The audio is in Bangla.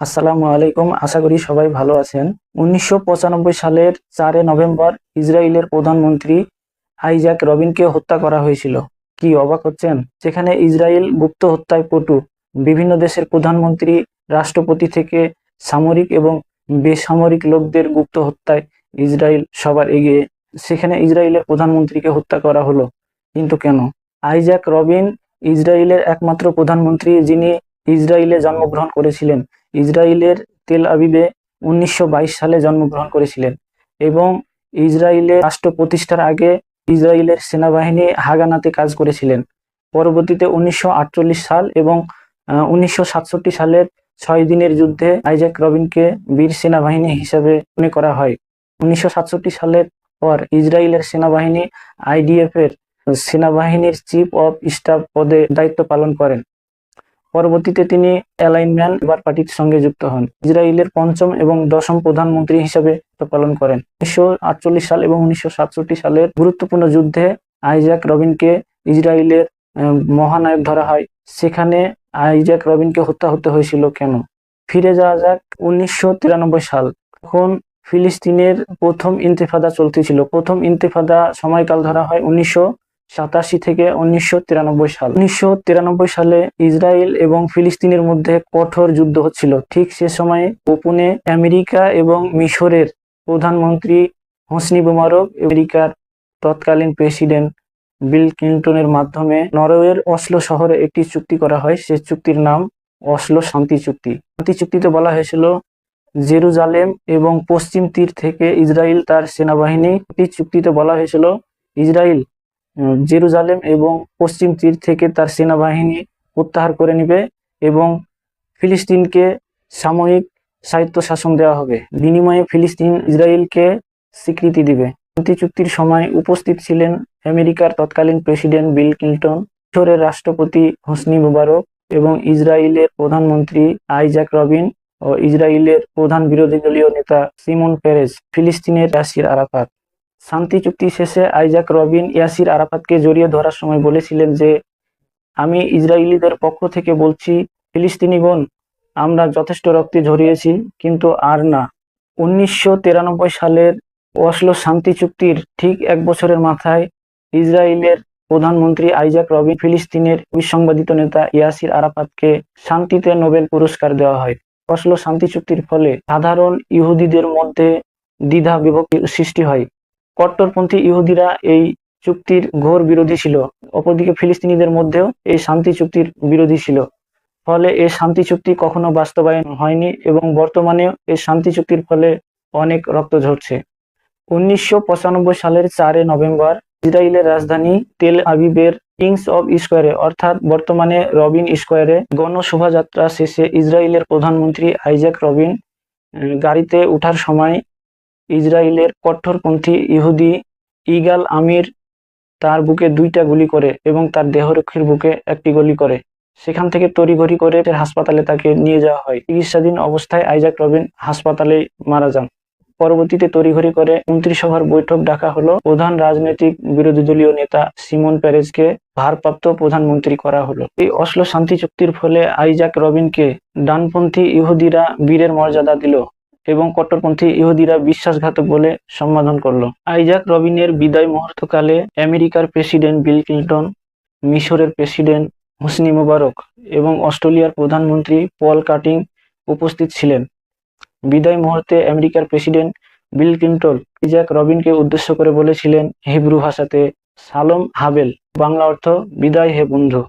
আসসালামু আলাইকুম। আশা করি সবাই ভালো আছেন। উনিশশো পঁচানব্বই সালের চারে নভেম্বর ইসরায়েলের প্রধানমন্ত্রী আইজাক রবিনকে হত্যা করা হয়েছিল। কি অবাক হচ্ছেন? যেখানে ইসরায়েল গুপ্ত হত্যায় পটু। বিভিন্ন দেশের প্রধানমন্ত্রী, রাষ্ট্রপতি থেকে সামরিক এবং বেসামরিক লোকদের গুপ্ত হত্যায় ইসরায়েল সবার এগিয়ে, সেখানে ইসরায়েলের প্রধানমন্ত্রীকে হত্যা করা হলো। কিন্তু কেন? আইজাক রবিন ইসরায়েলের একমাত্র প্রধানমন্ত্রী যিনি ইসরায়েলে জন্মগ্রহণ করেছিলেন ইসরায়েলের তেল আবিবে উনিশশো বাইশ সালে জন্মগ্রহণ করেছিলেন এবং ইসরায়েলের রাষ্ট্র প্রতিষ্ঠার আগে ইসরায়েলের সেনাবাহিনী হাগানাতে কাজ করেছিলেন। পরবর্তীতে উনিশশো আটচল্লিশ সাল এবং উনিশশো সাতষট্টি সালের ছয় দিনের যুদ্ধে আইজাক রবিনকে বীর সেনাবাহিনী হিসাবে মনে করা হয়। উনিশশো সাতষট্টি সালের পর ইসরায়েলের সেনাবাহিনী আইডিএফ এর সেনাবাহিনীর চিফ অফ স্টাফ পদে দায়িত্ব পালন করেন। পরবর্তীতে তিনি অ্যালাইনম্যান এবার পার্টির সঙ্গে যুক্ত হন। ইসরায়েলের পঞ্চম এবং দশম প্রধানমন্ত্রী হিসেবে পালন করেন। উনিশশো আটচল্লিশ সাল এবং উনিশশো সাতষট্টি সালের গুরুত্বপূর্ণ যুদ্ধে আইজাক রবিনকে ইসরায়েলের মহানায়ক ধরা হয়। সেখানে আইজাক রবিনকে হত্যা হতে হয়েছিল কেন? ফিরে যাওয়া যাক উনিশশো তিরানব্বই সাল। তখন ফিলিস্তিনের প্রথম ইন্তেফাদা চলতেছিল। প্রথম ইন্তেফাদা সময়কাল ধরা হয় উনিশশো সাতাশি থেকে উনিশশো তিরানব্বই সাল। উনিশশো তিরানব্বই সালে ইসরায়েল এবং ফিলিস্তিনের মধ্যে কঠোর যুদ্ধ হচ্ছিল। ঠিক সে সময়ে গোপনে আমেরিকা এবং মিশরের প্রধানমন্ত্রী হোসনি মোবারক আমেরিকার তৎকালীন প্রেসিডেন্ট বিল ক্লিন্টনের মাধ্যমে নরওয়ের অসলো শহরে একটি চুক্তি করা হয়। সে চুক্তির নাম অসলো শান্তি চুক্তি। শান্তি চুক্তিতে বলা হয়েছিল, জেরুজালেম এবং পশ্চিম তীর থেকে ইসরায়েল তার সেনাবাহিনী চুক্তিতে বলা হয়েছিল, ইসরায়েল জেরুজালেম এবং পশ্চিম তীর থেকে তার সেনাবাহিনী প্রত্যাহার করে নেবে এবং ফিলিস্তিনকে সাময়িক স্বায়ত্ত শাসন দেওয়া হবে। বিনিময়ে ফিলিস্তিন ইসরায়েলকে স্বীকৃতি দিবে। শান্তি চুক্তির সময় উপস্থিত ছিলেন আমেরিকার তৎকালীন প্রেসিডেন্ট বিল ক্লিন্টন, মিশরের রাষ্ট্রপতি হোসনি মুবারক এবং ইসরায়েলের প্রধানমন্ত্রী আইজাক রবিন ও ইসরায়েলের প্রধান বিরোধী দলীয় নেতা সিমন পেরেজ, ফিলিস্তিনের রাশির আরাফাত। শান্তি চুক্তি শেষে আইজাক রবিন ইয়াসির আরাফাতকে জড়িয়ে ধরার সময় বলেছিলেন যে, আমি ইসরায়েলিদের পক্ষ থেকে বলছি ফিলিস্তিনিগণ আমরা যথেষ্ট রক্তে ঝরিয়েছি, কিন্তু আর না। উনিশশো তিরানব্বই সালের অসলো শান্তি চুক্তির ঠিক এক বছরের মাথায় ইসরায়েলের প্রধানমন্ত্রী আইজাক রবিন ফিলিস্তিনের বিসংবাদিত নেতা ইয়াসির আরাফাতকে শান্তিতে নোবেল পুরস্কার দেওয়া হয়। অসলো শান্তি চুক্তির ফলে সাধারণ ইহুদিদের মধ্যে দ্বিধা বিভক্তি সৃষ্টি হয়। কট্টরপন্থী ইহুদিরা এই চুক্তির ঘোর বিরোধী ছিল। অপরদিকে ফিলিস্তিনিদের মধ্যেও এই শান্তি চুক্তির বিরোধী ছিল। ফলে এই শান্তি চুক্তি কখনো বাস্তবায়ন হয়নি এবং বর্তমানেও এই শান্তি চুক্তির ফলে অনেক রক্ত ঝরছে। উনিশশো পঁচানব্বই সালের চারে নভেম্বর ইসরায়েলের রাজধানী তেল আবিবের কিংস অব স্কোয়ারে, অর্থাৎ বর্তমানে রবিন স্কোয়ারে, গণশোভাযাত্রা শেষে ইসরায়েলের প্রধানমন্ত্রী আইজাক রবিন গাড়িতে ওঠার সময় ইসরায়েলের কট্টরপন্থী ইহুদি ইগাল আমির তার বুকে দুইটা গুলি করে এবং তার দেহরক্ষীর বুকে একটি গুলি করে। সেখান থেকে তড়িঘড়ি করে হাসপাতালে তাকে নিয়ে যাওয়া হয়। চিকিৎসাধীন অবস্থায় আইজাক রবিন হাসপাতালে মারা যান। পরবর্তীতে তড়িঘড়ি করে মন্ত্রিসভার বৈঠক ডাকা হলো। প্রধান রাজনৈতিক বিরোধী দলীয় নেতা সিমন প্যারেজকে ভারপ্রাপ্ত প্রধানমন্ত্রী করা হলো। এই অসলো শান্তি চুক্তির ফলে আইজাক রবিনকে ডানপন্থী ইহুদিরা বীরের মর্যাদা দিল। এবং কট্টরপন্থী ইহুদিরা বিশ্বাসঘাতক বলে সম্বোধন করল। আইজাক রবিনের বিদায় মুহূর্তকালে আমেরিকার প্রেসিডেন্ট বিল ক্লিন্টন, মিশরের প্রেসিডেন্ট হোসনি মুবারক এবং অস্ট্রেলিয়ার প্রধানমন্ত্রী পল কাটিং উপস্থিত ছিলেন। বিদায় মুহূর্তে আমেরিকার প্রেসিডেন্ট বিল ক্লিন্টন আইজাক রবিনকে উদ্দেশ্য করে বলেছিলেন, হিব্রু ভাষাতে সালম হাবেল, বাংলা অর্থ বিদায় হে বন্ধু।